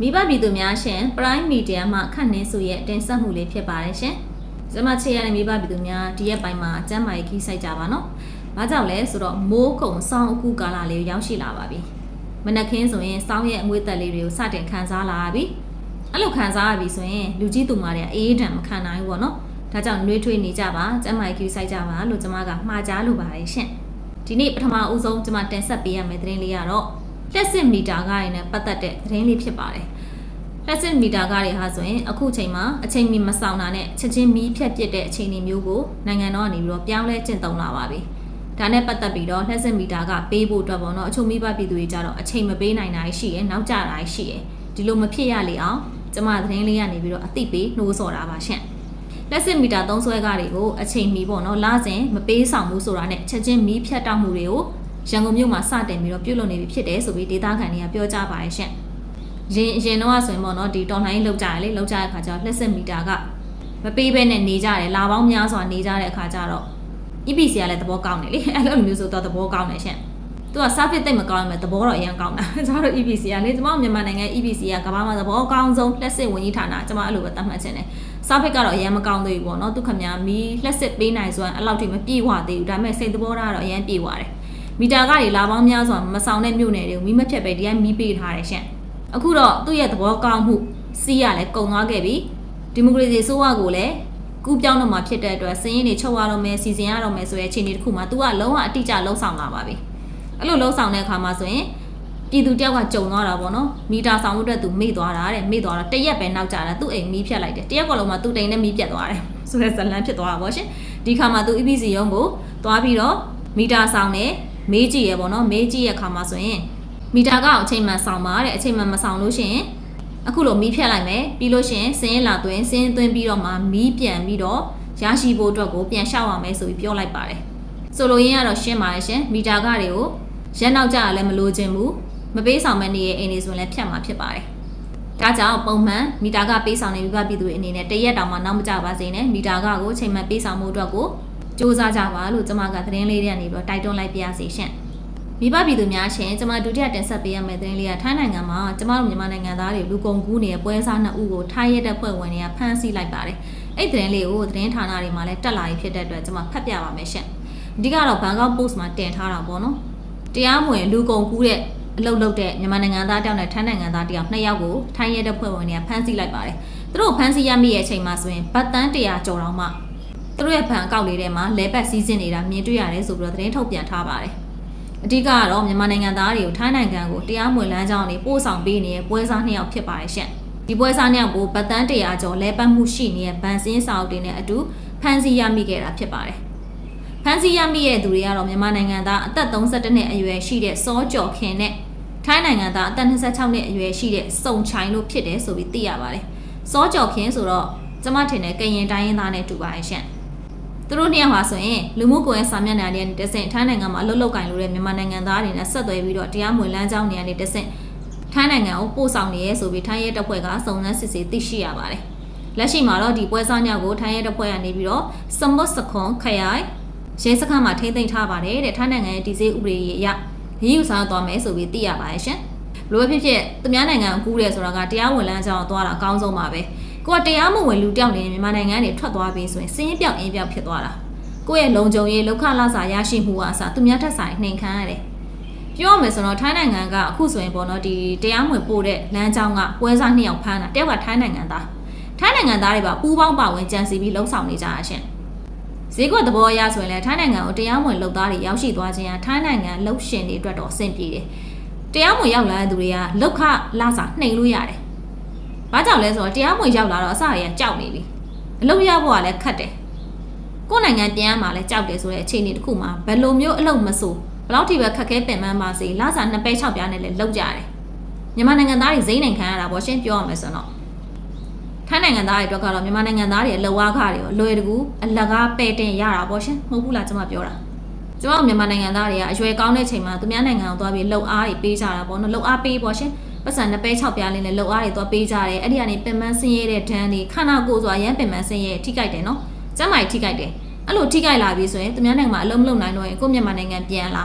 မိဘပြည်သူများရှင် Prime Media မှခန့်နှင်းစုရဲ့တင်ဆက်မှုလေးဖြစ်ပါတယ်ရှင်။ကျွန်မချေရတဲ့မိဘပြည်သူများဒီရက်ပိုင်းမှာအကျမ်းမာရေးခီးဆိုင်ကြပါနော်။ဘာကြောင့်လဲဆိုတော့မိုးကုံစောင်းအခုကာလလေးကိုရောက်ရှိလာပါပြီ။မနက်ခင်းဆိုရင်စောင်းရဲ့အငွေ့သက်လေးတွေကိုစတင်ခံစားလာပြီ။အဲ့လိုခံစားရပြီဆိုရင်လူကြီးသူမတွေအေးဒဏ်မခံနိုင်ဘူးပေါ့နော်။ဒါကြောင့်နှွေးထွေးနေကြပါကျမ်းမာရေးခီးဆိုင်ကြပါလို့ကျွန်မကမှာကြားလိုပါတယ်ရှင်။ဒီနေ့ပထမအဦးဆုံးကျွန်မတင်ဆက်ပေးရမယ့်သတင်းလေးကတော့ လက်စစ်မီတာကားတွေနဲ့ပတ်သက်တဲ့သတင်းလေးဖြစ်ပါတယ်။လက်စစ်မီတာကားတွေဟာဆိုရင်အခုချိန်မှာအချိန်မီမဆောင်တာနဲ့ချက်ချင်းမီးဖြတ်ပစ်တဲ့အချိန်တွေမျိုးကိုနိုင်ငံတော်ကနေပြီးတော့ပြောင်းလဲကျင့်သုံးလာပါပြီ။ဒါနဲ့ပတ်သက်ပြီးတော့လက်စစ်မီတာကပေးဖို့အတွက်ပေါ့နော်အချို့မိဘပြည်သူတွေကြတော့အချိန်မပေးနိုင်တာရှိရယ်နောက်ကျတာရှိရယ်ဒီလိုမဖြစ်ရလေအောင်ကျမသတင်းလေးကနေပြီးတော့အသိပေးနှိုးဆော်တာပါရှင့်။လက်စစ်မီတာသုံးဆွဲကားတွေကိုအချိန်မီပေါ့နော်လစဉ်မပေးဆောင်ဘူးဆိုတာနဲ့ချက်ချင်းမီးဖြတ်တောက်မှုတွေကို ရန်ကုန်မြို့မှာစတင်ပြီးတော့ပြုလုပ်နေပြီဖြစ်တယ်ဆိုပြီးဒေသခံတွေကပြောကြပါတယ်ရှင့်။ရင်ရင်တော့ဆိုရင်ပေါ့နော်ဒီတော်လှန်ရေးလောက်ကြရလေလောက်ကြတဲ့အခါကျတော့လက်စစ်မီတာကမပေးဘဲနဲ့နေကြတယ်လာပေါင်းများစွာနေကြတဲ့အခါကျတော့ EPC ကလည်းသဘောကောင်းတယ်လေအဲ့လိုမျိုးဆိုတော့သဘောကောင်းတယ်ရှင့်။သူက service တိတ်မကောင်းရင်သဘောတော့အရင်ကောင်းတာ။ကျွန်တော်တို့ EPC ကလေကျွန်တော်မြန်မာနိုင်ငံ EPC ကကမ္ဘာမှာသဘောကောင်းဆုံးလက်စစ်ဝန်ကြီးဌာနကျွန်မအဲ့လိုပဲသတ်မှတ်ချင်တယ်။ service ကတော့အရင်မကောင်းသေးဘူးပေါ့နော်။သူခမများမီလက်စစ်ပေးနိုင်ဆိုတာအဲ့လောက်ထိမပြေဝသေးဘူး။ဒါပေမဲ့စိတ်သဘောထားကတော့အရင်ပြေဝတယ်။ မီတာကနေလာပေါင်းများစွာမဆောင်တဲ့မြို့နယ်တွေကိုမီးမဖြတ်ပဲဒီကမီးပေးထားတယ်ရှင့်အခုတော့သူ့ရဲ့သဘောကောင်းမှုစီးရလဲကုံသွားခဲ့ပြီဒီမိုကရေစီဆိုးဝါကိုလည်းကူးပြောင်းတော့မှာဖြစ်တဲ့အတွက်စင်းရင်တွေချုပ်ရတော့မယ်စီစဉ်ရတော့မယ်ဆိုတဲ့အခြေအနေတစ်ခုမှာသူကလုံးဝအတိအကျလှုံ့ဆော်လာပါပြီအဲ့လိုလှုံ့ဆော်တဲ့အခါမှာဆိုရင်ပြည်သူတယောက်ကကြုံသွားတာပေါ့နော်မီတာဆောင်မှုအတွက်သူမေ့သွားတာတဲ့မေ့သွားတာတရက်ပဲနောက်ကျတာသူ့အိမ်မီးဖြတ်လိုက်တယ်တရက်ကလုံးမှာသူ့တိမ်နဲ့မီးပြတ်သွားတယ်ဆိုတဲ့ဇလန်ဖြစ်သွားတာပေါ့ရှင်ဒီခါမှာသူ EPC ရုံးကိုသွားပြီးတော့မီတာဆောင်တယ် မေးကြည့်ရပေါ့နော်မေးကြည့်ရခါမှာဆိုရင်မီတာကအချိန်မှန်ဆောင်ပါတဲ့အချိန်မှန်မဆောင်လို့ရှိရင်အခုလိုမီးဖြတ်လိုက်မယ်ပြီးလို့ရှိရင်စင်းရင်လာသွင်းစင်းသွင်းပြီးတော့မှမီးပြန်ပြီးတော့ရရှိဖို့အတွက်ကိုပြန်ရှောက်ရမယ်ဆိုပြီးပြောလိုက်ပါတယ်ဆိုလိုရင်းကတော့ရှင်းပါတယ်ရှင်မီတာကတွေကိုရက်နောက်ကြရလည်းမလိုချင်ဘူးမပေးဆောင်မဲ့နေရဲ့အိမ်တွေဆိုရင်လည်းဖြတ်မှာဖြစ်ပါတယ်ဒါကြောင့်ပုံမှန်မီတာကပေးဆောင်နေပြီးပြည်သူတွေအနေနဲ့တရက်တောင်မှနောက်မကြပါစေနဲ့မီတာကကိုချိန်မှန်ပေးဆောင်မှုအတွက်ကို စူးစမ်းကြပါလို့ကျွန်မကသတင်းလေးတွေကနေပြီးတော့တိုက်တွန်းလိုက်ပါရစေရှင်မိဘပြည်သူများရှင်ကျွန်မဒုတိယတင်ဆက်ပေးရမယ့်သတင်းလေးကထိုင်းနိုင်ငံမှာကျွန်မတို့မြန်မာနိုင်ငံသားတွေလူကုန်ကူးနေတဲ့ပွဲစားနှစ်ဦးကိုထိုင်းရဲတပ်ဖွဲ့ဝင်တွေကဖမ်းဆီးလိုက်ပါတယ်။အဲ့သတင်းလေးကိုသတင်းဌာနတွေမှာလည်းတက်လာပြီးဖြစ်တဲ့အတွက်ကျွန်မဖတ်ပြပါမယ်ရှင်။အဓိကတော့ဘန်ကောက် post မှာတင်ထားတာပေါ့နော်။တရားမဝင်လူကုန်ကူးတဲ့အလုပ်လုပ်တဲ့မြန်မာနိုင်ငံသားတယောက်နဲ့ထိုင်းနိုင်ငံသားတယောက်နှစ်ယောက်ကိုထိုင်းရဲတပ်ဖွဲ့ဝင်တွေကဖမ်းဆီးလိုက်ပါတယ်။သူတို့ဖမ်းဆီးရမိရဲ့အချိန်မှာဆိုရင်ဗတ်တန်း100ကျော်တောင်မှ သူတို့ရဲ့ဘဏ်အကောင့်လေးထဲမှာလဲပတ်စီးစင်းနေတာမြင်တွေ့ရတယ်ဆိုပြီးတော့သတင်းထုတ်ပြန်ထားပါတယ်။အဓိကကတော့မြန်မာနိုင်ငံသားတွေကိုထိုင်းနိုင်ငံကိုတရားမဝင်လမ်းကြောင်းတွေပို့ဆောင်ပေးနေတဲ့ပွဲစားနှစ်ယောက်ဖြစ်ပါတယ်ရှင့်ဒီပွဲစားနှစ်ယောက်ကိုဗတ်တန်း100ကျော်လဲပတ်မှုရှိနေတဲ့ဗန်စင်းစာအုပ်တွေနဲ့အတူဖမ်းဆီးရမိခဲ့တာဖြစ်ပါတယ်ဖမ်းဆီးရမိတဲ့သူတွေကတော့မြန်မာနိုင်ငံသားအသက်32နှစ်အရွယ်ရှိတဲ့စောကျော်ခင်နဲ့ထိုင်းနိုင်ငံသားအသက်26နှစ်အရွယ်ရှိတဲ့စုံချိုင်တို့ဖြစ်တယ်ဆိုပြီးသိရပါတယ်စောကျော်ခင်ဆိုတော့ကျမထင်တဲ့ကရင်တိုင်းရင်းသားနဲ့တူပါတယ်ရှင့် သူတို့နှစ်ယောက်ဟာဆိုရင်လူမှုကွန်ရက်စာမျက်နှာတွေနဲ့တဆင့်ထိုင်းနိုင်ငံမှာအလုပ်လုပ်ကင်လို့တဲ့မြန်မာနိုင်ငံသားတွေနဲ့ဆက်သွယ်ပြီးတော့တရားမဝင်လမ်းကြောင်းတွေကနေတဆင့်ထိုင်းနိုင်ငံကိုပို့ဆောင်နေရဲဆိုပြီးထိုင်းရဲတပ်ဖွဲ့ကစုံစမ်းစစ်ဆေးသိရှိရပါတယ်။လက်ရှိမှာတော့ဒီပွဲစားညောက်ကိုထိုင်းရဲတပ်ဖွဲ့ကနေပြီးတော့စမတ်စခွန်ခရိုင်ရဲစခန်းမှာထိမ့်သိမ်းထားပါတယ်တဲ့ထိုင်းနိုင်ငံရဲ့ဒီဇေးဥပဒေအရရည်ယူဆောင်သွားမယ်ဆိုပြီးသိရပါတယ်ရှင်။ဘလို့ဖြစ်ဖြစ်သူများနိုင်ငံကိုကူးတယ်ဆိုတာကတရားဝင်လမ်းကြောင်းသွားတာအကောင်းဆုံးပါပဲ။ ကိုကတရားမဝင်လူတောက်နေမြန်မာနိုင်ငံကနေထွက်သွားပြီးဆိုရင်စင်းပြောက်အင်းပြောက်ဖြစ်သွားတာကိုယ့်ရဲ့လုံခြုံရေးလောက်ခလာစာရရှိမှုအစားသူများထက်ဆိုင်နှိမ်ခံရတယ်ပြောရမယ်ဆိုတော့ထိုင်းနိုင်ငံကအခုဆိုရင်ပေါ့နော်ဒီတရားမဝင်ပို့တဲ့လမ်းကြောင်းကပွဲစားနှစ်ယောက်ဖမ်းတာတယောက်ကထိုင်းနိုင်ငံသားထိုင်းနိုင်ငံသားတွေပါပူးပေါင်းပါဝင်ကြံစီပြီးလှုံ့ဆော်နေကြတာရှင်ဈေးကွက်သဘောအရဆိုရင်လည်းထိုင်းနိုင်ငံကိုတရားမဝင်လုပ်သားတွေရောက်ရှိသွားခြင်းဟာထိုင်းနိုင်ငံလှုပ်ရှင်တွေအတွက်တော့အဆင်ပြေတယ်တရားမဝင်ရောက်လာတဲ့သူတွေကလောက်ခလာစာနှိမ်လို့ရတယ် ဘာကြောင့်လဲဆိုတော့တရားမဝင်ရောက်လာတော့အစရရကြောက်နေပြီအလုပ်ရဖို့ကလည်းခက်တယ်ကိုယ်နိုင်ငံပြန်ရမှာလဲကြောက်တယ်ဆိုတဲ့အခြေအနေတစ်ခုမှာဘယ်လိုမျိုးအလုပ်မဆိုဘယ်လောက်ထိပဲခက်ခဲပင်ပန်းပါစေလစာနှစ်ပဲ၆ပြားနဲ့လဲလောက်ကြတယ်မြန်မာနိုင်ငံသားတွေဇိမ်းနိုင်ခံရတာပေါ့ရှင်းပြောရမယ်ဆိုတော့ထိုင်းနိုင်ငံသားတွေအတွက်ကတော့မြန်မာနိုင်ငံသားတွေအလောက်အားခတွေရောလွယ်တကူအလကားပဲ့တင်ရတာပေါ့ရှင်မဟုတ်ဘူးလားကျွန်မပြောတာကျွန်တော်မြန်မာနိုင်ငံသားတွေကအရွယ်ကောင်းတဲ့ချိန်မှာသူများနိုင်ငံကိုသွားပြီးလှုပ်အားတွေပေးကြတာပေါ့နော်လှုပ်အားပေးပေါ့ရှင် ပတ်စံနှစ်ပဲ၆ပြားလေးနဲ့လှုပ်အားတွေသွားပေးကြတယ်အဲ့ဒီကနေပင်ပန်းဆင်းရဲတဲ့ဒဏ်တွေခန္ဓာကိုယ်ဆိုတာရမ်းပင်ပန်းဆင်းရဲထိကြိုက်တယ်နော်ကျမ်းမာထိကြိုက်တယ်အဲ့လိုထိကြိုက်လာပြီဆိုရင်သူများနိုင်ငံမှာအလုံးမလုံးနိုင်တော့ရင်ကိုယ့်မြန်မာနိုင်ငံပြန်လာ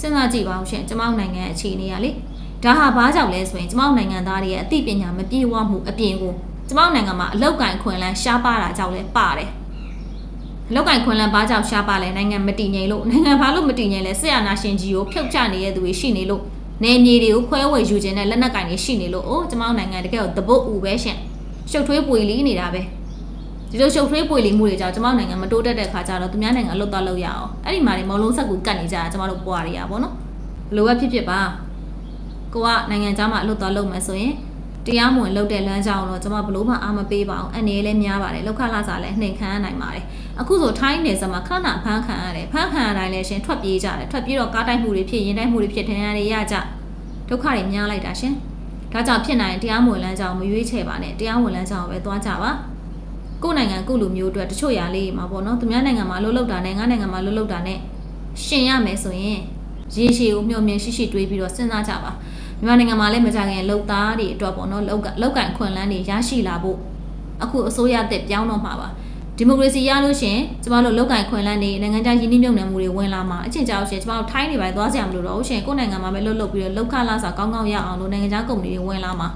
စဉ်းစားကြည့်ပါဦးရှင်ကျမတို့နိုင်ငံအခြေအနေကလေဒဒါဟာဘာကြောင့်လဲဆိုရင်ကျမတို့နိုင်ငံသားတွေရဲ့အသိပညာမပြည့်ဝမှုအပြင်ကိုကျမတို့နိုင်ငံမှာအလောက်ကင်ခွင်လန်းရှားပါတာကြောင့်လည်းပါတယ်အလောက်ကင်ခွင်လန်းဘာကြောင့်ရှားပါလဲနိုင်ငံမတည်ငြိမ်လို့နိုင်ငံဘာလို့မတည်ငြိမ်လဲဆရာနာရှင်ကြီးကိုဖြုတ်ချနေတဲ့သူတွေရှိနေလို့ နေမြေတွေကိုခွဲဝေယူခြင်းနဲ့လက်နက်ကင်တွေရှိနေလို့အိုးကျမတို့နိုင်ငံတကယ်ကိုတပုတ်ဦးပဲရှင်ရှုပ်ထွေးပွေလီနေတာပဲဒီလိုရှုပ်ထွေးပွေလီမှုတွေကြောင့်ကျမတို့နိုင်ငံမတိုးတက်တဲ့ခါကျတော့သူများနိုင်ငံလွတ်သွားလို့ရအောင်အဲ့ဒီမှာနေမလုံးဆက်ကူကတ်နေကြတာကျမတို့ပွားရရပါတော့ဘလို့ပဲဖြစ်ဖြစ်ပါကိုကနိုင်ငံသားမှာအလွတ်သွားလုပ်မယ်ဆိုရင် တရားမဝင်လုပ်တဲ့လမ်းကြောင်းတော့ကျမဘလို့မှအာမပေးပါအောင်အနေလည်းများပါတယ်လောက်ခလာစားလည်းနှိမ်ခမ်းနိုင်ပါတယ်အခုဆိုထိုင်းနယ်စပ်မှာခဏဖမ်းခံရတယ်ဖမ်းခံရတိုင်းလည်းရှင်ထွက်ပြေးကြတယ်ထွက်ပြေးတော့ကားတိုက်မှုတွေဖြစ်ရင်တိုက်မှုတွေဖြစ်တဲ့နေရာတွေရကြဒုက္ခတွေများလိုက်တာရှင်ဒါကြောင့်ဖြစ်နိုင်တရားမဝင်လမ်းကြောင်းမရွေးချယ်ပါနဲ့တရားဝင်လမ်းကြောင်းပဲသွားကြပါကိုယ်နိုင်ငံကိုယ့်လူမျိုးအတွက်တချို့ຢာလေးမှာပေါ့နော်သူများနိုင်ငံမှာလှုပ်လှုပ်တာနဲ့ငါနိုင်ငံမှာလှုပ်လှုပ်တာနဲ့ရှင်ရမယ်ဆိုရင်ရေရှည်ကိုမျှော်မြင်ရှိရှိတွေးပြီးတော့စဉ်းစားကြပါ မြန်မာနိုင်ငံမှာလည်းမကြခင်လုံသားတွေအတွက်ပေါ့နော်လောက်ကလောက်ကန်ခွန်လန်းတွေရရှိလာဖို့အခုအစိုးရအသစ်ပြောင်းတော့မှာပါဒီမိုကရေစီရလို့ရှင်ကျမတို့လောက်ကန်ခွန်လန်းတွေနိုင်ငံခြားယင်းနှိမ့်မြုံနယ်မှုတွေဝင်လာမှာအချင်းကြောက်ရှင်ကျမတို့ထိုင်းနေပိုင်းသွားစရာမလိုတော့ဘူးရှင်ကိုယ့်နိုင်ငံမှာပဲလှုပ်လှုပ်ပြီးတော့လောက်ခလာစာကောင်းကောင်းရအောင်လို့နိုင်ငံခြားကုမ္ပဏီတွေဝင်လာမှာ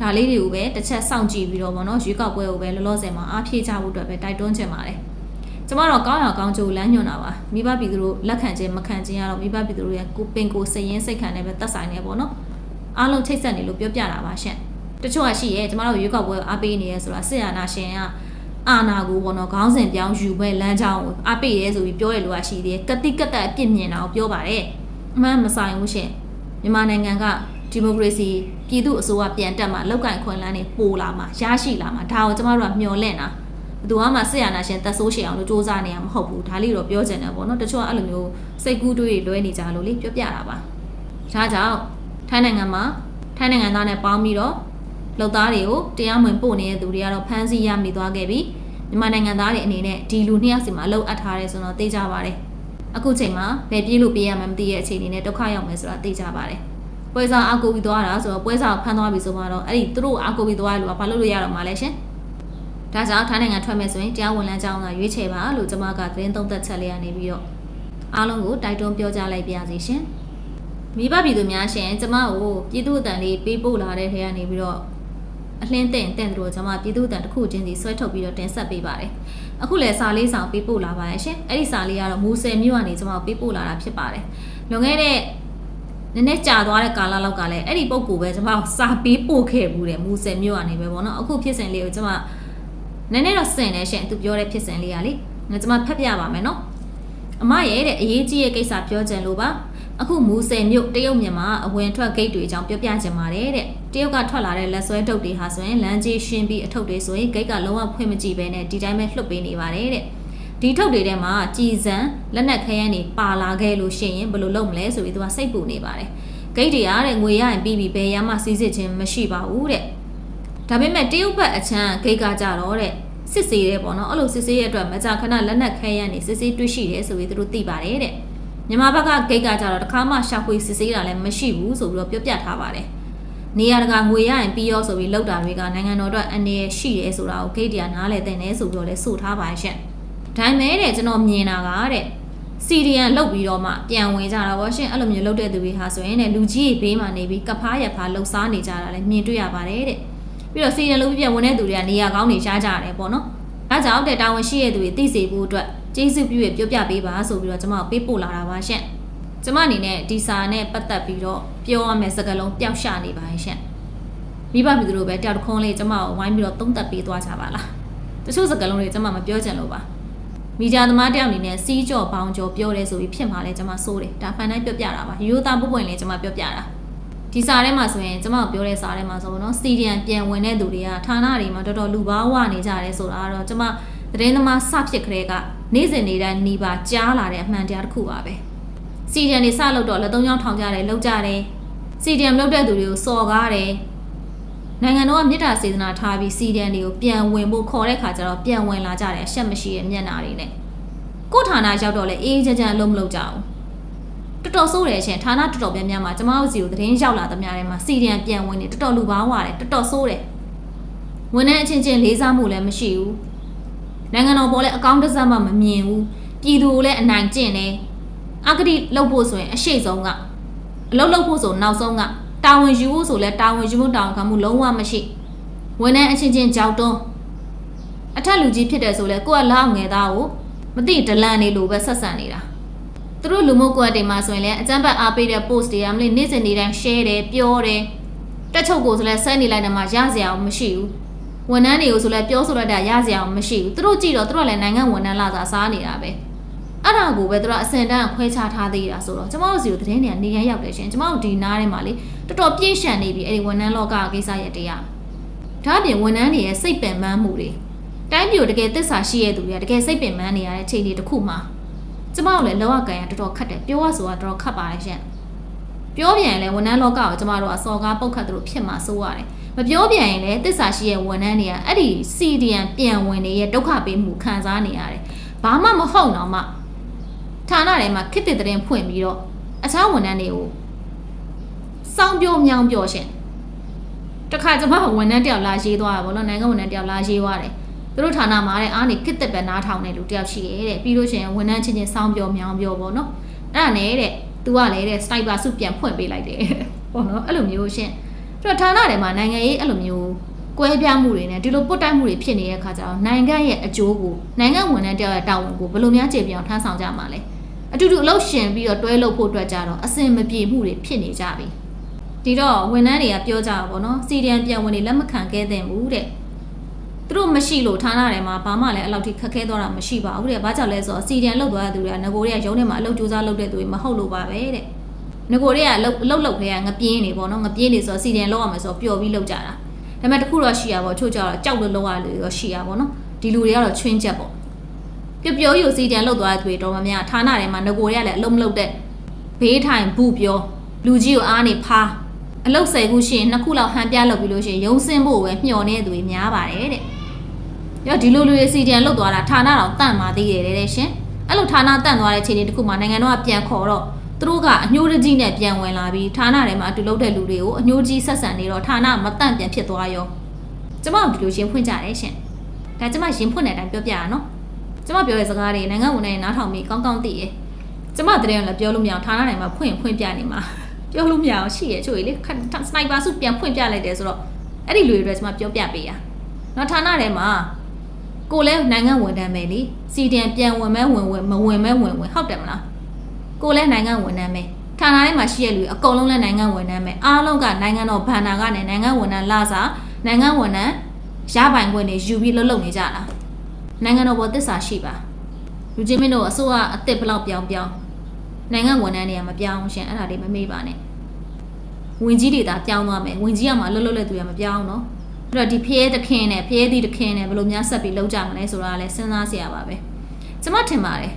ဒါလေးတွေကိုပဲတစ်ချက်စောင့်ကြည့်ပြီးတော့ဗောနော်ရွေးကောက်ပွဲကိုပဲလောလောဆယ်မှာအားဖြည့်ကြဖို့အတွက်ပဲတိုက်တွန်းချင်ပါတယ် ကျမတို့ကောင်းရကောင်းကျိုးလမ်းညွှန်တာပါမိဘပြည်သူတို့လက်ခံခြင်းမခံခြင်းကတော့မိဘပြည်သူတို့ရဲ့ကိုပင်ကိုစိတ်ရင်းစိတ်ခံနဲ့ပဲသက်ဆိုင်နေပေါ့နော်အားလုံးချိတ်ဆက်နေလို့ပြောပြတာပါရှင့်တချို့ကရှိရဲ့ကျမတို့ရွေးကောက်ပွဲအားပေးနေရဲဆိုတာစစ်အာဏာရှင်ကအာနာကိုပေါ့နော်ခေါင်းစဉ်ပြောင်းယူပဲလမ်းကြောင်းကိုအားပေးရဲဆိုပြီးပြောရလို့ရှိသေးတယ်ကတိကတ်တက်အပြစ်မြင်တာကိုပြောပါတယ်အမှန်မဆိုင်ဘူးရှင်မြန်မာနိုင်ငံကဒီမိုကရေစီပြည်သူအစိုးရပြန်တက်မှာလောက်ကင်ခွန်လန်းနေပိုလာမှာရရှိလာမှာဒါကိုကျမတို့ကမျှော်လင့်တာ ဘယ်သူမှစစ်အာဏာရှင်သက်ဆိုးရှင်အောင်လို့စ조사နေရမှာမဟုတ်ဘူးဒါလေးတော့ပြောချင်တယ်ပေါ့နော်တချို့ကအဲ့လိုမျိုးစိတ်ကူးတွေးလွဲနေကြလို့လေပြောပြတာပါဒါကြောင့်ထိုင်းနိုင်ငံမှာထိုင်းနိုင်ငံသားနဲ့ပေါင်းပြီးတော့လုပ်သားတွေကိုတရားမဝင်ပို့နေတဲ့သူတွေကတော့ဖမ်းဆီးရမိသွားခဲ့ပြီးမြန်မာနိုင်ငံသားတွေအနေနဲ့ဒီလူနှစ်ယောက်စီမှာအလုပ်အပ်ထားရဲဆိုတော့သိကြပါတယ်အခုချိန်မှာဘယ်ပြေးလို့ပြေးရမှမသိတဲ့အခြေအနေနဲ့ဒုက္ခရောက်မယ်ဆိုတာသိကြပါတယ်ပွဲစားအကူပြီးသွားတာဆိုတော့ပွဲစားဖမ်းသွားပြီဆိုတော့အဲ့ဒီသူတို့အကူပြီးသွားရလို့ကဘာလို့လို့ရတော့မှာလဲရှင် ဒါကြောင့်ထိုင်းနိုင်ငံထွက်မယ်ဆိုရင်တရားဝင်လမ်းကြောင်းကရွေးချယ်ပါလို့ကျွန်မကသတင်းသုံးသက်ချက်လေးရနေပြီးတော့အားလုံးကိုတိုက်တွန်းပြောကြားလိုက်ပါရစေရှင်မိဘပြည်သူများရှင်ကျမကိုပြည်သူ့အတန်လေးပေးပို့လာတဲ့ထဲကနေပြီးတော့အလှင်းတင်တင့်တို့ကျမပြည်သူ့အတန်တစ်ခုချင်းစီဆွဲထုတ်ပြီးတော့တင်ဆက်ပေးပါတယ်အခုလည်းစာလေးဆောင်ပေးပို့လာပါရဲ့ရှင်အဲ့ဒီစာလေးကတော့မူဆယ်မြို့ကနေကျမပေးပို့လာတာဖြစ်ပါတယ်လွန်ခဲ့တဲ့နည်းနည်းကြာသွားတဲ့ကာလလောက်ကလည်းအဲ့ဒီပုံကိုပဲကျမစာပေးပို့ခဲ့ဘူးတယ်မူဆယ်မြို့ကနေပဲပေါ့နော်အခုဖြစ်စဉ်လေးကိုကျမ နည်းနည်းတော့စင်နေရှင်သူပြောတဲ့ဖြစ်စဉ်လေးကလေငါကျမဖတ်ပြပါမယ်နော်အမရဲ့တဲ့အရေးကြီးရဲ့ကိစ္စပြောချင်လို့ပါအခုမူဆယ်မြို့တရုတ်မြန်မာအဝင်ထွက်ဂိတ်တွေအကြောင်းပြောပြချင်ပါတယ်တဲ့တရုတ်ကထွက်လာတဲ့လက်ဆွဲတုပ်တွေဟာဆိုရင်လမ်းကြီးရှင်းပြီးအထုပ်တွေဆိုရင်ဂိတ်ကလုံးဝဖွင့်မကြည့်ဘဲနဲ့ဒီတိုင်းပဲလှုပ်ပေးနေပါတယ်တဲ့ဒီထုတ်တွေထဲမှာကြည်စံလက်နက်ခဲယမ်းတွေပါလာခဲ့လို့ရှိရင်ဘယ်လိုလုပ်မလဲဆိုပြီးသူကစိတ်ပူနေပါတယ်ဂိတ်တွေအားတဲ့ငွေရရင်ပြီးပြီးဘယ်ရမှစီးစစ်ခြင်းမရှိပါဘူးတဲ့ ဒါပေမဲ့တရုတ်ဘက်အချမ်းဂိတ်ကကြတော့တဲ့စစ်စေးတယ်ပေါ့နော်အဲ့လိုစစ်စေးရဲ့အတွက်မကြာခဏလက်နက်ခဲယမ်းတွေစစ်စေးတွေ့ရှိတယ်ဆိုပြီးသူတို့သိပါတယ်တဲ့မြန်မာဘက်ကဂိတ်ကကြတော့တခါမှရှာဖွေစစ်ဆေးတာလည်းမရှိဘူးဆိုပြီးတော့ပြောပြထားပါတယ်။နေရာတကာငွေရရင်ပြီးရောဆိုပြီးလောက်တာတွေကနိုင်ငံတော်အတွက်အနေရရှိရဲဆိုတာကိုဂိတ်တရားနားလည်တဲ့နေဆိုပြီးတော့လည်းဆိုထားပါရှင့်။ဒါပေမဲ့တဲ့ကျွန်တော်မြင်တာကတဲ့စီရီယန်လုတ်ပြီးတော့မှပြန်ဝင်ကြတာပေါ့ရှင်အဲ့လိုမျိုးလုတ်တဲ့သူတွေဟာဆိုရင်တဲ့လူကြီးဘေးမှာနေပြီးကဖားရဖားလှုပ်ရှားနေကြတာလည်းမြင်တွေ့ရပါတယ်တဲ့ ပြီးတော့စီရီယန်လုတ်ပြီးပြန်ဝင်တဲ့သူတွေကနေရာကောင်းနေရှားကြတယ်ပေါ့နော်အဲကြောင့်တဲ့တာဝန်ရှိတဲ့သူတွေသိစေဖို့အတွက်ကျေးဇူးပြုရပြောပြပေးပါဆိုပြီးတော့ကျွန်မပေးပို့လာတာပါရှင့်ကျွန်မအနေနဲ့ဒီစာနဲ့ပတ်သက်ပြီးတော့ပြောရမယ့်စကားလုံးပျောက်ရှနေပါရှင့်မိဘပြည်သူတို့ပဲတယောက်တစ်ခွန်းလေးကျွန်မကိုဝိုင်းပြီးတော့သုံးသပ်ပေးသွားကြပါလားတချို့စကားလုံးတွေကျွန်မမပြောချင်လို့ပါမီဒီယာသမားတယောက်အနေနဲ့စီးကြော်ပေါင်းကြော်ပြောတယ်ဆိုပြီးဖြစ်မှာလဲကျွန်မစိုးတယ်ဒါဖန်တိုင်းပြောပြတာပါရိုးသားပုပွင့်လေးကျွန်မပြောပြတာ ဒီစာထဲမှာဆိုရင်ကျွန်မပြောတဲ့စာထဲမှာဆိုတော့စီဒီယန်ပြန်ဝင်တဲ့သူတွေကဌာနတွေမှာတော်တော်လူဘာဝနေကြတယ်ဆိုတာကတော့ကျွန်မသတင်းသမားစဖြစ်ခရဲကနေ့စဉ်နေ့တိုင်းနေပါကြားလာတဲ့အမှန်တရားတစ်ခုပါပဲစီဒီယန်တွေစလို့တော့လက်သုံးချောင်းထောင်ကြတယ်လောက်ကြတယ်စီဒီယန်လောက်တဲ့သူတွေကိုစော်ကားတယ်နိုင်ငံတော်ကမြစ်တာစေတနာထားပြီးစီဒီယန်တွေကိုပြန်ဝင်ဖို့ခေါ်တဲ့ခါကျတော့ပြန်ဝင်လာကြတယ်အရှက်မရှိတဲ့မျက်နှာတွေနဲ့ကိုဌာနရောက်တော့လေအေးချမ်းချမ်းအလုံးမလုပ်ကြဘူး တော်တော်ဆိုးတယ်ရှင်ဌာနတော်တော်များများမှာကျမတို့စီကိုသတင်းရောက်လာသမျှထဲမှာစီဒီယန်ပြန်ဝင်နေတော်တော်လူပါဝါတယ်တော်တော်ဆိုးတယ်ဝန်ထမ်းအချင်းချင်းလေးစားမှုလည်းမရှိဘူးနိုင်ငံတော်ပေါ်လည်းအကောင့်တစ်စက်မှမမြင်ဘူးပြည်သူကိုလည်းအနိုင်ကျင့်တယ်အဂတိလှုပ်ဖို့ဆိုရင်အရှိဆုံးကအလုပ်လုပ်ဖို့ဆိုနောက်ဆုံးကတာဝန်ယူဖို့ဆိုလဲတာဝန်ယူဖို့တာဝန်ခံမှုလုံးဝမရှိဝန်ထမ်းအချင်းချင်းကြောက်တွန်းအထက်လူကြီးဖြစ်တယ်ဆိုလဲကိုကလောက်ငယ်သားကိုမသိဒလန်နေလို့ပဲဆက်ဆံနေတာ သူတို့လူမှုကွက်တွေမှာဆိုရင်လည်းအကြမ်းဖက်အားပေးတဲ့ post တွေကမလို့နေ့စဉ်နေ့တိုင်း share တယ်ပြောတယ်တက်ချုပ်ကိုဆိုလဲဆက်နေလိုက်တယ်မှာရစရာမရှိဘူးဝန်ထမ်းတွေကိုဆိုလဲပြောဆိုရတာရစရာမရှိဘူးသူတို့ကြည့်တော့သူတို့လည်းနိုင်ငံဝန်ထမ်းလာစားစားနေတာပဲအဲ့ဒါကိုပဲသူတို့အစင်တန်းခွဲခြားထားသေးတာဆိုတော့ကျမတို့စီကိုသတင်းတွေကနေရန်ရောက်တယ်ရှင်ကျမတို့ဒီနားထဲမှာလေတော်တော်ပြည့်ရှံနေပြီအဲ့ဒီဝန်ထမ်းလောကကိစ္စရဲ့တရားဒါအပြင်ဝန်ထမ်းတွေရဲ့စိတ်ပင်ပန်းမှုတွေတိုင်းပြည်ကိုတကယ်သစ္စာရှိရဲ့သူတွေကတကယ်စိတ်ပင်ပန်းနေရတဲ့ချိန်တွေတစ်ခုမှ ကျမတို့လည်းလောကကန်ရတော်တော်ခတ်တယ်ပြောရဆိုတာတော်တော်ခတ်ပါတယ်ရှင်ပြောပြန်ရင်လည်းဝန်ထမ်းလောကကိုကျမတို့ကစော်ကားပုတ်ခတ်သူတို့ဖြစ်မှာစိုးရတယ်မပြောပြန်ရင်လည်းသစ္စာရှိရဲ့ဝန်ထမ်းတွေကအဲ့ဒီ CDN ပြန်ဝင်နေရဲ့ဒုက္ခပေးမှုခံစားနေရတယ်ဘာမှမဟုတ်တော့မှဌာနထဲမှာခစ်တဲ့တဲ့ဖွင့်ပြီးတော့အခြားဝန်ထမ်းတွေကိုစောင်းပြောမြောင်းပြောရှင်တခါကျမကဝန်ထမ်းတယောက်လာရေးသွားတာဗောနော်နိုင်ငံဝန်ထမ်းတယောက်လာရေးသွားတယ် သူတို့ဌာနမှာတဲ့အားနေခစ်တဲ့ပဲနားထောင်နေလူတယောက်ရှိတယ်တဲ့ပြီးလို့ရှိရင်ဝန်ထမ်းချင်းချင်းစောင်းပြောမြောင်းပြောဗောနော်အဲ့ဒါနဲ့တဲ့ तू ကလည်းတဲ့ sniper စုပြန်ဖွင့်ပေးလိုက်တယ်ဗောနော်အဲ့လိုမျိုးရှင်သူတို့ဌာနထဲမှာနိုင်ငံရေးအဲ့လိုမျိုးကွဲပြားမှုတွေနဲ့ဒီလိုပုတ်တိုက်မှုတွေဖြစ်နေတဲ့အခါကျတော့နိုင်ငံရဲ့အကျိုးကိုနိုင်ငံဝန်ထမ်းတယောက်ရဲ့တာဝန်ကိုဘယ်လိုများကျေပြအောင်ထမ်းဆောင်ကြမှာလဲအတူတူအလုပ်ရှင်ပြီးတော့တွဲလုပ်ဖို့အတွက်ကြတော့အစင်မပြေမှုတွေဖြစ်နေကြပြီဒီတော့ဝန်ထမ်းတွေကပြောကြတာပေါ့နော်စီဒီအန်ပြန်ဝင်နေလက်မခံခဲ့တဲ့ဘူးတဲ့ သူတို့မရှိလို့ဌာနထဲမှာဘာမှလည်းအလောက်ထိခက်ခဲသွားတာမရှိပါဘူးတဲ့ဘာကြောင့်လဲဆိုတော့စီဒီအန်လောက်သွားတဲ့သူတွေကငကိုတွေကရုံးထဲမှာအလုပ်ကြိုးစားလုပ်တဲ့သူတွေမဟုတ်လို့ပါပဲတဲ့ငကိုတွေကအလုပ်အလုပ်လုပ်ခဲကငပြင်းနေပေါ့နော်ငပြင်းနေဆိုတော့စီဒီအန်လောက်ရမယ်ဆိုတော့ပျော်ပြီးလုပ်ကြတာဒါပေမဲ့တခုတော့ရှိရပါဘောချို့ကြတော့ကြောက်လို့လောက်ရလို့ရောရှိရပါဘောနော်ဒီလူတွေကတော့ချွင်းချက်ပေါ့ပျော်ပျော်ယူစီတန်လောက်သွားတဲ့သူတွေတော်များများဌာနထဲမှာငကိုတွေကလည်းအလုံးမလုံးတဲ့ဘေးထိုင်ဘူးပြောလူကြီးကိုအားနေဖားအလုတ်ဆယ်ခုရှိရင်နှစ်ခုလောက်ဟန်ပြလောက်ပြီးလို့ရှိရင်ရုံစင်းဖို့ပဲမျှော်နေတဲ့သူတွေများပါတယ်တဲ့။ ရောဒီလိုလူတွေစီတန်လောက်သွားတာဌာနတော်တန့်ပါသေးတယ်တဲ့ရှင်။အဲ့လိုဌာနတန့်သွားတဲ့ချိန်လေးတစ်ခုမှနိုင်ငံတော်ကပြန်ခေါ်တော့သူတို့ကအညှိုးတကြီးနဲ့ပြန်ဝင်လာပြီးဌာနထဲမှာအတူလုပ်တဲ့လူတွေကိုအညှိုးကြီးဆက်ဆံနေတော့ဌာနမတန့်ပြန်ဖြစ်သွားရော။ကျမတို့ဒီလိုရင်ဖွင့်ကြတယ်ရှင်။ဒါကျမရင်ဖွင့်တဲ့အတိုင်းပြောပြရနော်။ကျမပြောတဲ့စကားတွေနိုင်ငံဝန်ထမ်းတွေနားထောင်ပြီးကောင်းကောင်းသိရယ်ကျမတရင်လည်းပြောလို့မရအောင်ဌာနတိုင်းမှာဖွင့်ဖွင့်ပြနေမှာပြောလို့မရအောင်ရှိရချို့လေစနိုက်ပါစုပြန်ဖွင့်ပြလိုက်တယ်ဆိုတော့အဲ့ဒီလူတွေအတွက်ကျမပြောပြပေးရနော်ဌာနထဲမှာ ကိုလည်းနိုင်ငံဝန်ထမ်းပဲလေစီတန်ပြန်ဝင်မဲဝင်ဝင်မဝင်မဲဝင်ဝင်ဟုတ်တယ်မလားကိုလည်းနိုင်ငံဝန်ထမ်းပဲဌာနထဲမှာရှိရလူအကုန်လုံးလည်းနိုင်ငံဝန်ထမ်းပဲအားလုံးကနိုင်ငံတော်ဘဏ္ဍာကနေနိုင်ငံဝန်ထမ်းလာစားနိုင်ငံဝန်ထမ်းရပိုင်ခွင့်တွေယူပြီးလှုပ်လှုပ်နေကြတာနိုင်ငံတော်ဘောတစ္ဆာရှိပါလူချင်းမင်းတို့အစိုးရအစ်စ်ဘလောက်ပြောင်းပြောင်းနိုင်ငံဝန်ထမ်းတွေကမပြောင်းဘူးရှင်အဲ့ဒါတွေမမေ့ပါနဲ့ဝင်ကြီးတွေသာပြောင်းသွားမယ်ဝင်ကြီးကမှလှုပ်လှုပ်လက်သူရမပြောင်းတော့ အဲ့တော့ဒီဖျဲသခင်နဲ့ဖျဲသီးသခင်နဲ့ဘယ်လိုများဆက်ပြီးလောက်ကြမလဲဆိုတာလည်းစဉ်းစားစရာပါပဲကျွန်မထင်ပါတယ်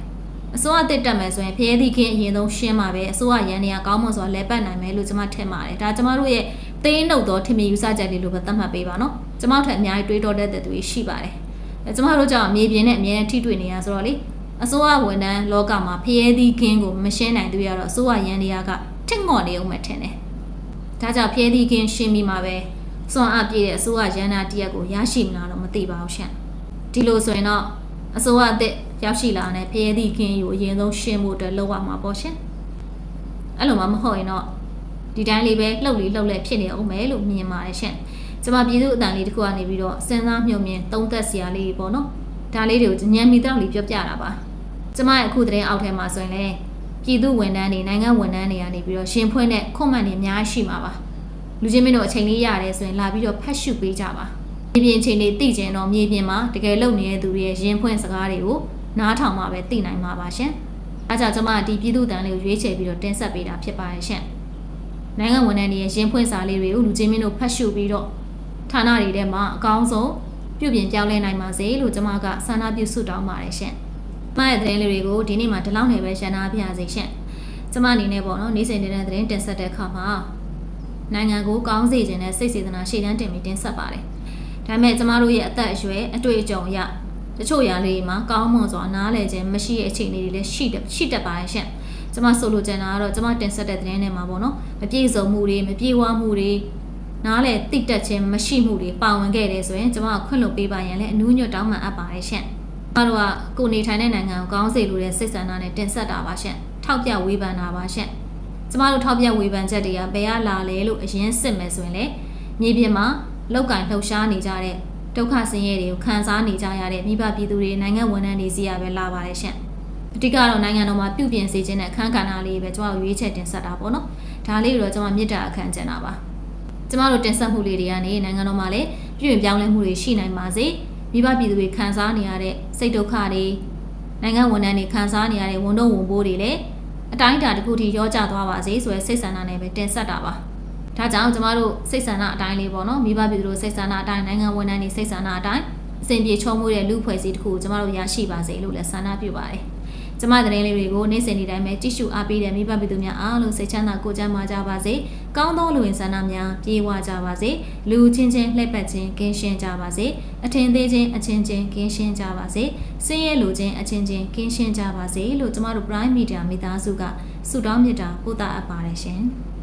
အစိုးရအစ်စ်တက်မယ်ဆိုရင်ဖျဲသီးခင်အရင်ဆုံးရှင်းပါပဲအစိုးရရန်တွေကကောင်းမွန်စွာလဲပတ်နိုင်မယ်လို့ကျွန်မထင်ပါတယ်ဒါကျွန်မတို့ရဲ့သိန်းနှုတ်သောထင်မြင်ယူဆချက်လေးလိုပဲသတ်မှတ်ပေးပါနော်ကျွန်မတို့ထက်အများကြီးတွေးတောတဲ့သူတွေရှိပါတယ်အဲကျမတို့ကြောင့်မြေပြင်နဲ့အမြဲထိတွေ့နေရဆိုတော့လေအစိုးရဝန်ထမ်းလောကမှာဖျဲသီးခင်းကိုမရှင်းနိုင်သူရတော့အစိုးရရန်တွေကထစ်ငော့နေအောင်မှထင်တယ်။ဒါကြောင့်ဖျဲသီးခင်းရှင်းပြီးမှပဲ စွမ်းအားပြည့်တဲ့အစိုးရရန်နာတရက်ကိုရရှိမလားတော့မသိပါဘူးရှင့်။ဒီလိုဆိုရင်တော့အစိုးရအစ်ရောက်ရှိလာတဲ့ဖျဲသီးခင်းကိုအရင်ဆုံးရှင်းဖို့အတွက်လုပ်ရမှာပေါ့ရှင်။အဲ့လိုမှမဟုတ်ရင်တော့ဒီတိုင်းလေးပဲလှုပ်လေးလှုပ်လဲဖြစ်နေအောင်မယ်လို့မြင်ပါတယ်ရှင့်။ကျမပြည်သူအတန်လေးတစ်ခုကနေပြီးတော့စဉ်းစားမြုံမြင်သုံးသက်စရာလေးပေါ့နော်ဒါလေးတွေကိုညံမီတောက်လေးပြောပြတာပါကျမရဲ့အခုသတင်းအောက်ထဲမှာဆိုရင်လည်းပြည်သူဝန်ထမ်းတွေနိုင်ငံဝန်ထမ်းတွေကနေပြီးတော့ရှင်ဖွင့်တဲ့ခွန်မှန်တွေအများရှိမှာပါ လူချင်းမင်းတို့အချိန်လေးရတယ်ဆိုရင်လာပြီးတော့ဖတ်ရှုပေးကြပါမြေပြင်အချိန်လေးသိကျင်တော့မြေပြင်မှာတကယ်လုံနေတဲ့သူတွေရဲ့ရင်ဖွင့်စကားတွေကိုနားထောင်မှပဲသိနိုင်မှာပါရှင်အဲကြောင့်ကျမဒီပြည်သူတန်လေးကိုရွေးချယ်ပြီးတော့တင်ဆက်ပေးတာဖြစ်ပါတယ်ရှင်နိုင်ငံဝန်ထမ်းတွေရဲ့ရင်ဖွင့်စာလေးတွေကိုလူချင်းမင်းတို့ဖတ်ရှုပြီးတော့ဌာနတွေထဲမှာအကောင်းဆုံးပြုပြင်ပြောင်းလဲနိုင်ပါစေလို့ကျွန်မကဆန္ဒပြုဆုတောင်းပါတယ်ရှင်။မရဲ့သတင်းလေးတွေကိုဒီနေ့မှဒီလောက်နေပဲရှင်းထားပြရစီရှင်။ကျွန်မအနေနဲ့ပေါ့နော်နေ့စဉ်နေတဲ့သတင်းတင်ဆက်တဲ့အခါမှာ နိုင်ငံကိုကောင်းစေခြင်းနဲ့စိတ်စေတနာရှေ့တန်းတင်ပြီးတင်ဆက်ပါတယ်။ဒါပေမဲ့ကျွန်မတို့ရဲ့အသက်အရွယ်အတွေ့အကြုံအရတချို့ຢာလေးမှာကောင်းမွန်စွာနားလည်ခြင်းမရှိတဲ့အခြေအနေတွေလည်းရှိတယ်ရှိတတ်ပါတယ်ရှင်။ကျွန်မဆိုလိုချင်တာကတော့ကျွန်မတင်ဆက်တဲ့သတင်းတွေမှာပေါ့နော်မပြည့်စုံမှုတွေမပြေဝမှုတွေနားလေတိတ်တက်ခြင်းမရှိမှုတွေပါဝင်ခဲ့တယ်ဆိုရင်ကျွန်မခွင့်လွှတ်ပေးပါရန်လည်းအနူးညွတ်တောင်းပန်အပ်ပါတယ်ရှင်။ကျွန်တော်တို့ကကိုနေထိုင်တဲ့နိုင်ငံကိုကောင်းစေလိုတဲ့စိတ်ဆန္ဒနဲ့တင်ဆက်တာပါရှင်။ထောက်ပြဝေဖန်တာပါရှင်။ ကျမတို့ထောက်ပြဝေဖန်ချက်တွေကဘယ်ကလာလဲလို့အရင်စစ်မယ်ဆိုရင်လေမြေပြင်မှာလောက်ကင်လှုပ်ရှားနေကြတဲ့ဒုက္ခဆင်းရဲတွေကိုခံစားနေကြရတဲ့မိဘပြည်သူတွေနိုင်ငံဝန်ထမ်းတွေစီရပဲလာပါတယ်ရှင့်အဓိကတော့နိုင်ငံတော်မှာပြုပြင်စေခြင်းနဲ့အခန်းကဏ္ဍလေးပဲကျမတို့ရွေးချယ်တင်ဆက်တာပေါ့နော်ဒါလေးကိုတော့ကျမမေတ္တာအခမ်းကျင်တာပါကျမတို့တင်ဆက်မှုလေးတွေကနေနိုင်ငံတော်မှာလည်းပြုပြင်ပြောင်းလဲမှုတွေရှိနိုင်ပါစေမိဘပြည်သူတွေခံစားနေရတဲ့စိတ်ဒုက္ခတွေနိုင်ငံဝန်ထမ်းတွေခံစားနေရတဲ့ဝန်တော့ဝန်ပိုးတွေလည်း အတိုင်းအတာတစ်ခုထိရောကျသွားပါစေဆိုရယ်စိတ်ဆန္ဒနဲ့ပဲတင်ဆက်တာပါဒါကြောင့်ကျမတို့စိတ်ဆန္ဒအတိုင်းလေးပေါ့နော်မိဘပြည်သူတို့စိတ်ဆန္ဒအတိုင်းနိုင်ငံဝန်ထမ်းတွေစိတ်ဆန္ဒအတိုင်းအစဉ်ပြေချောမွေးတဲ့လူဖွဲ့စည်းတစ်ခုကိုကျမတို့ရရှိပါစေလို့လည်းဆန္ဒပြုပါတယ်။ ကျမသတင်းလေးတွေကိုနေ့စဉ်နေ့တိုင်းပဲကြည့်ရှုအားပေးတဲ့မိဘပြည်သူများအားလုံးစိတ်ချမ်းသာကိုယ်ကျန်းမာကြပါစေ။ကောင်းသောလူဝင်ဆန္ဒများပြေဝကြပါစေ။လူချင်းချင်းလှည့်ပတ်ခြင်းကင်းရှင်းကြပါစေ။အထင်သေးခြင်းအချင်းချင်းကင်းရှင်းကြပါစေ။စင်းရဲလူချင်းအချင်းချင်းကင်းရှင်းကြပါစေလို့ကျမတို့ Prime Media မိသားစုကဆုတောင်းမေတ္တာပို့သအပ်ပါတယ်ရှင်။